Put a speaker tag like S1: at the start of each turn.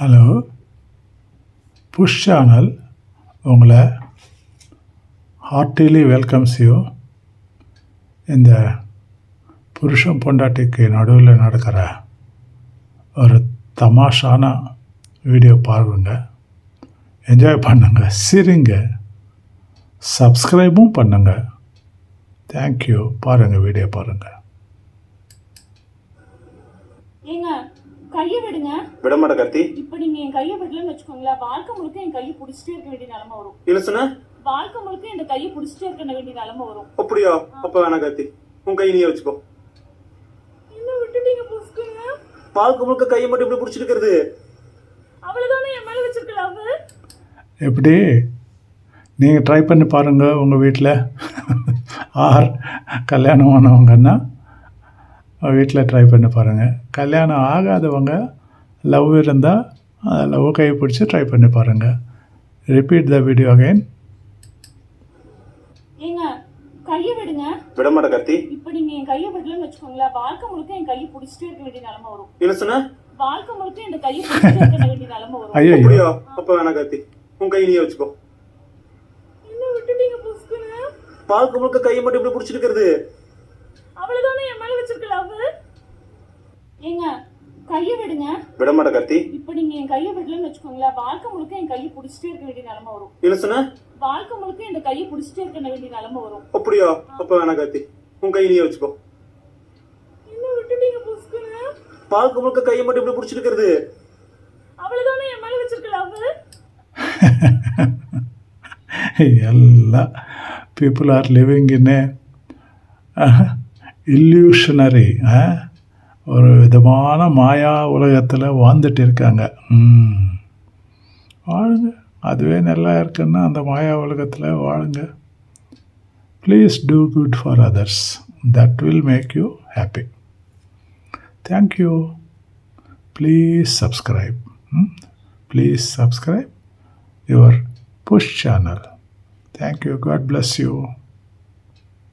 S1: Hello push channel உங்களை ஹார்ட்டிலி welcomes you இந்த புருஷன் பொண்டாட்டிக்கு நடுவில் நடக்கிற ஒரு தமாஷான வீடியோ பாருங்க என்ஜாய் பண்ணுங்க. சிரிங்க. சப்ஸ்கிரைபும் பண்ணுங்க. தேங்க்யூ பாருங்கள் வீடியோ பாருங்கள்
S2: கையை விடுங்க.
S3: விட மாட்ட கார்த்தி.
S2: இப்ப நீங்க என் கையை விடலன்னு வச்சுக்கோங்களேன் வாழ்க்கை முழுக்க என் கையை பிடிச்சிட்டே இருக்க வேண்டிய நிலைமை வரும்.
S3: என்ன சொன்ன?
S2: வாழ்க்கை முழுக்க இந்த கையை பிடிச்சிட்டே இருக்க வேண்டிய நிலைமை வரும்.
S3: அப்படியா? அப்ப வேணாம் கார்த்தி. உன் கை நீயே வச்சுக்கோ.
S2: என்ன விட்டுட்டீங்க புஸ்குங்க
S3: பால்க்கு முழுக்க கையை மட்டும் இப்படி பிடிச்சிருக்கிறது?
S2: அவ்வளவுதானே என் மேல வச்சிருக்கலாம்
S1: எப்படி? நீங்கள் ட்ரை பண்ணி பாருங்கள் உங்கள் வீட்டில் ஆர் கல்யாணம் ஆனவங்கன்னா வீட்டில் ட்ரை பண்ணி பாருங்கள் கல்யாணம் ஆகாதவங்க லவ் இருந்தால் லவ் கை பிடிச்சி ட்ரை பண்ணி பாருங்கள் ரிப்பீட் த வீடியோ அகைன்
S2: ஏங்க கையை விடுங்க.
S3: விட மாட்ட கார்த்தி.
S2: இப்ப நீங்க என் கையை விடலன்னு வச்சுக்கோங்களேன். வாழ்க்கை முழுக்க என் கையை பிடிச்சிட்டே இருக்க வேண்டிய நிலைமை வரும்.
S3: என்ன சொன்ன?
S2: வாழ்க்கை முழுக்க இந்த கையை பிடிச்சிட்டே இருக்க வேண்டிய நிலைமை வரும்.
S1: ஐயோ
S3: அப்படியா? அப்ப வேணாம் கார்த்தி. உன் கை நீயே வச்சுக்கோ.
S2: என்ன விட்டுட்டீங்க புஸ்குங்க
S3: பால்க்கு முழுக்க கையை மட்டும் இப்படி பிடிச்சிருக்கிறது
S2: அவ்வளவுதானே என் மேல வச்சிருக்கலாம் ஏங்க விட்டுருங்க
S3: விட மாட்டேன் கார்த்தி
S2: இப்போ நீங்க என் கையை விடலன்னு வச்சுக்கோங்களேன். வாழ்க்கை முழுக்க என் கையை பிடிச்சிட்டே இருக்க வேண்டிய நிலைமை வரும்.
S3: இலசனா
S2: வாழ்க்கை முழுக்க இந்த கையை பிடிச்சிட்டே இருக்க வேண்டிய நிலைமை வரும்.
S3: அப்படியா? அப்ப வேணா கத்தி. உன் கையை நீயே வச்சுக்கோ.
S2: என்ன விட்டுட்டீங்க புஸ்கனே
S3: வாழ்க்கை முழுக்க கையை மட்டும் இப்படி பிடிச்சிட்டு இருக்கிறது?
S2: அவ்வளவுதானே என் மேல வச்சிருக்கல
S1: அவரு எல்லாம் people are living in a ah ஒரு விதமான மாயா உலகத்தில் வாழ்ந்துட்டு இருக்காங்க ம். வாழுங்க. அதுவே நல்லா இருக்குன்னா அந்த மாயா உலகத்தில் வாழுங்க. Please do good for others that will make you happy thank you please subscribe please subscribe your push channel thank you god bless you